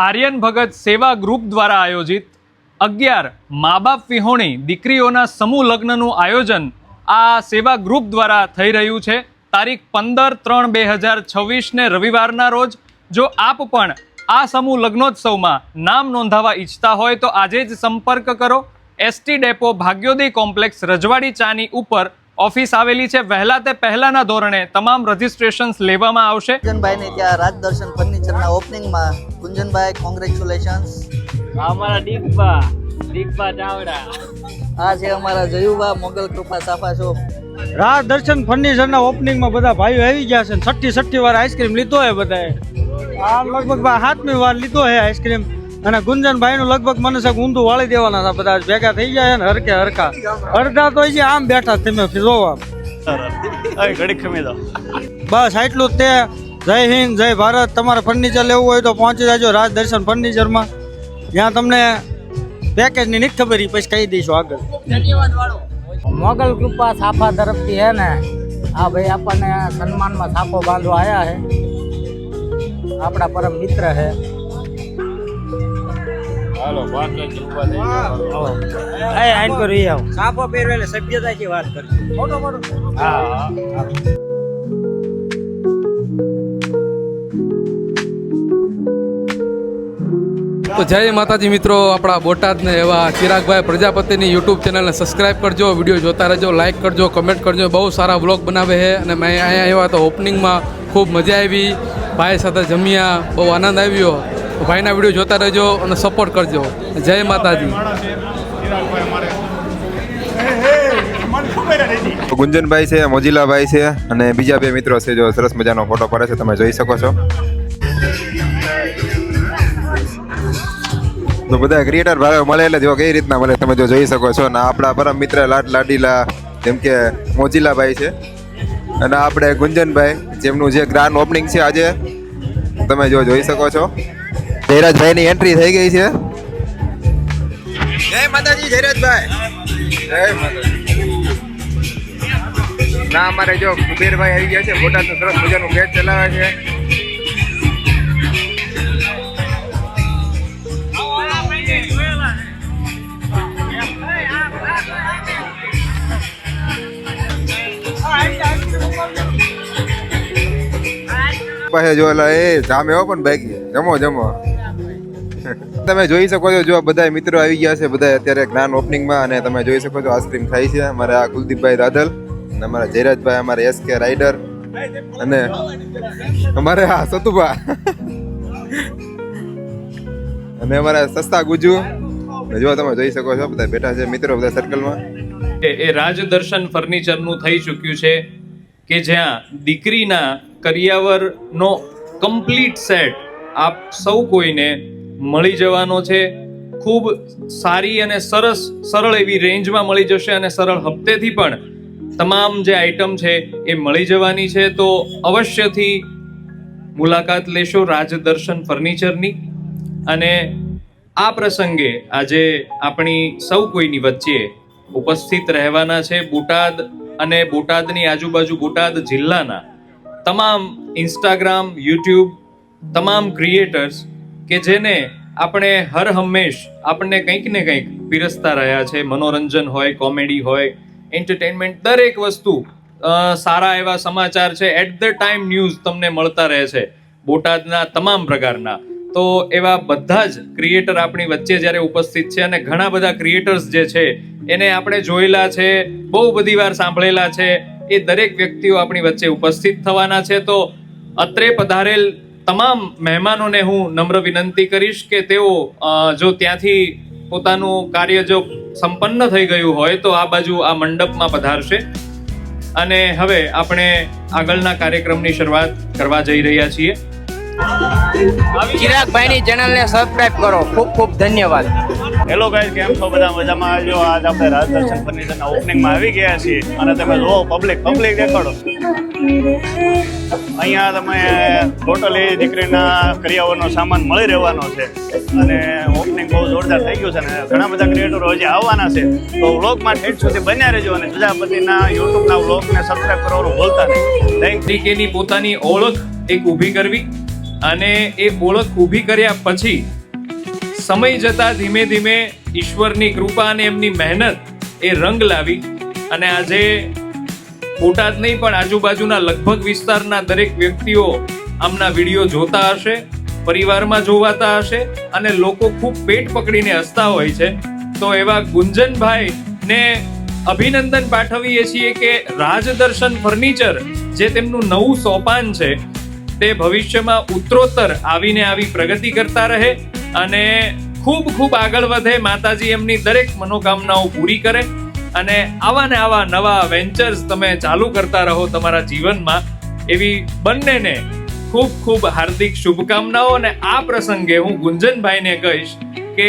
આર્યન ભગત સેવા ગ્રુપ દ્વારા આયોજિત અગિયાર મા બાપ વિહોણી દીકરીઓના સમૂહ લગ્નનું આયોજન આ સેવા ગ્રુપ દ્વારા થઈ રહ્યું છે. તારીખ પંદર ત્રણ બે હજાર છવ્વીસને રવિવારના રોજ જો આપ પણ આ સમૂહ લગ્નોત્સવમાં નામ નોંધાવવા ઈચ્છતા હોય તો આજે જ સંપર્ક કરો. એસટી ડેપો ભાગ્યોદય કોમ્પ્લેક્સ રજવાડી ચાની ઉપર ઓફિસ આવેલી છે. વહેલા તે પહેલાના ધોરણે તમામ રજિસ્ટ્રેશન્સ લેવામાં આવશે. કુંજનભાઈને ત્યાં રાજદર્શન ફર્નિચરના ઓપનિંગમાં કુંજનભાઈ કોંગ્રેચ્યુલેશન્સ અમારા દીપા દીપા ચાવડા. આ છે અમારા જયુબા મોગલ કૃપા સાફા શોપ રાજ દર્શન ફર્નિચરના ઓપનિંગમાં બધા ભાઈઓ આવી ગયા છે છઠ્ઠી છઠ્ઠી વાર આઈસ્ક્રીમ લીધો હે બધાએ. આ લગભગ સાતમી વાર લીધો હે આઈસ્ક્રીમ અને ગુંજનભાઈનું લગભગ મને છે ઊંધું વાળી દેવાના હતા બધા. ભેગા થઈ ગયા ને હરકે હરકા અડધા તો હજી આમ બેઠા તમે જોવા. ઘડી ખમી દો બસ આટલું જ તે. જય હિન્દ જય ભારત. તમારે ફર્નિચર લેવું હોય તો પહોંચી જાજો રાજ દર્શન ફર્નિચરમાં ત્યાં તમને પેકેજની નહીં ખબર પછી કહી દઈશું આગળ. મોગલ કૃપા સાફા તરફથી હે ને આ ભાઈ આપણને સન્માનમાં સાફો બાંધવા આવ્યા છે આપણા પરમ મિત્ર છે એ આઈન પર રહી આવો સાફો પહેરવે સભ્યતાથી વાત કરજો. તો જય માતાજી મિત્રો આપણા બોટાદને એવા ચિરાગભાઈ પ્રજાપતિની યુટ્યુબ ચેનલને સબસ્ક્રાઇબ કરજો વીડિયો જોતા રહેજો લાઇક કરજો કમેન્ટ કરજો. બહુ સારા વ્લોગ બનાવે છે અને મેં અહીંયા આવ્યા તો ઓપનિંગમાં ખૂબ મજા આવી. ભાઈ સાથે જમ્યા બહુ આનંદ આવ્યો. ભાઈના વીડિયો જોતા રહેજો અને સપોર્ટ કરજો. જય માતાજી. ગુંજનભાઈ છે, મોજીલાભાઈ છે અને બીજા બે મિત્રો છે જો સરસ મજાનો ફોટો પડે છે, તમે જોઈ શકો છો. તો બધા ક્રિએટર ભાવે મળે એટલે જો કઈ રીતના મળે તમે જો જોઈ શકો છો. અને આપણા પરમ મિત્ર લાડ લાડીલા, જેમ કે મોજીલાભાઈ છે. અને આપણે ગુંજનભાઈ, જેમનું જે ગ્રાન્ડ ઓપનિંગ છે આજે, તમે જો જોઈ શકો છો. જયરાજભાઈની એન્ટ્રી થઈ ગઈ છે. જય માતાજી ધીરજભાઈ. જય માતાજી. ના અમારે જો કુબેરભાઈ આવી ગયા છે બોટાદનું સરસ મજાનું પેજ ચલાવે છે. પાસે જો એલા એ જામે હો પણ બાકી જમો જમો. તમે જોઈ શકો છો, જો બધા મિત્રો આવી ગયા છે બધા અત્યારે જ્ઞાન ઓપનિંગમાં અને તમે જોઈ શકો છો, આઈસ્ક્રીમ થાય છે અમારા કુલદીપભાઈ રાધલ અને અમારા જયરાજભાઈ, અમારા એસ કે રાઈડર અને અમારે હા સતુભા. અને અમારા સસ્તા ગુજુ. જો તમે જોઈ શકો છો, બધા બેઠા છે, મિત્રો બધા સર્કલમાં એ રાજદર્શન ફર્નિચરનું થઈ ચૂક્યું છે કે જ્યાં દીકરીના કરિયાવરનો કમ્પ્લીટ સેટ આપ સૌ કોઈને મળી જવાનો છે. ખૂબ સારી અને સરસ, સરળ એવી રેન્જમાં મળી જશે અને સરળ હપ્તેથી પણ તમામ જે આઇટમ છે એ મળી જવાની છે. તો અવશ્યથી મુલાકાત લેશો રાજદર્શન ફર્નિચરની. અને આ પ્રસંગે આજે આપણી સૌ કોઈની વચ્ચે ઉપસ્થિત રહેવાના છે બોટાદ અને બોટાદની આજુબાજુ બોટાદ જિલ્લાના તમામ ઇન્સ્ટાગ્રામ, યુટ્યુબ, તમામ ક્રિએટર્સ કે જેને આપણે હર હંમેશ આપણને કંઈક ને કંઈક પીરસતા રહ્યા છે. મનોરંજન હોય, કોમેડી હોય એન્ટરટેનમેન્ટ દરેક વસ્તુ સારા એવા સમાચાર છે. એટ ધ ટાઈમ ન્યૂઝ તમને મળતા રહે છે, બોટાદના તમામ પ્રકારના. તો એવા બધા જ ક્રિએટર આપણી વચ્ચે જ્યારે ઉપસ્થિત છે અને ઘણા બધા ક્રિએટર્સ જે છે, એને આપણે જોયેલા છે, બહુ બધી વાર સાંભળેલા છે. એ દરેક વ્યક્તિઓ આપણી વચ્ચે ઉપસ્થિત થવાના છે. તો અત્રે પધારેલ તમામ મહેમાનોને હું નમ્ર વિનંતી કરીશ કે તેઓ જો ત્યાંથી પોતાનું કાર્ય જો સંપન્ન થઈ ગયું હોય તો આ બાજુ આ મંડપમાં પધારશે. અને હવે આપણે આગળના કાર્યક્રમની શરૂઆત કરવા જઈ રહ્યા છીએ. ચિરાગભાઈની ચેનલને સબસ્ક્રાઇબ કરો. ખૂબ ખૂબ ધન્યવાદ. હેલો ગાઈઝ કેમ છો બધા? મજામાં? આવજો આજ આપણે રાજદર્શન ફર્નિચરના ઓપનિંગમાં આવી ગયા છીએ અને તમે જો પબ્લિક પબ્લિક દેખાડો. અહીંયા તમે ટોટલી દીકરીના કરિયાવરનો સામાન મળી રહેવાનો છે. અને ઓપનિંગ બહુ જોરદાર થઈ ગયું છે અને ઘણા બધા ક્રિએટરો હજી આવવાના છે. તો વ્લોગમાં ઠેઠ સુધી બન્યા રહેજો અને પ્રજાપતિના યુટ્યુબના વ્લોગને સબસ્ક્રાઈબ કરવાનું ભૂલતા નહીં. થેન્ક તરીકેની પોતાની ઓળખ એક ઊભી કરવી અને એ ઓળખ ઊભી કર્યા પછી સમય જતાં ધીમે ધીમે ઈશ્વરની કૃપા અને એમની મહેનત એ રંગ લાવી અને આજે બોટાદ નહીં, પણ આજુબાજુના લગભગ વિસ્તારના દરેક વ્યક્તિઓ આમના વીડિયો જોતા હશે, પરિવારમાં જોવાતા હશે અને લોકો ખૂબ પેટ પકડીને હસતા હોય છે. તો એવા ગુંજનભાઈ ને અભિનંદન પાઠવીએ છીએ કે રાજદર્શન ફર્નિચર જે તેમનું નવું સોપાન છે, તે ભવિષ્યમાં ઉત્તરોત્તર આવીને આવી પ્રગતિ કરતા રહે અને ખૂબ ખૂબ આગળ વધે, માતાજી એમની દરેક મનોકામનાઓ પૂરી કરે. અને આવા ને આવા નવા વેન્ચર્સ તમે ચાલુ કરતા રહો તમારા જીવનમાં. એવી બંનેને ખૂબ ખૂબ હાર્દિક શુભકામનાઓ અને આ પ્રસંગે હું ગુંજનભાઈને કહીશ કે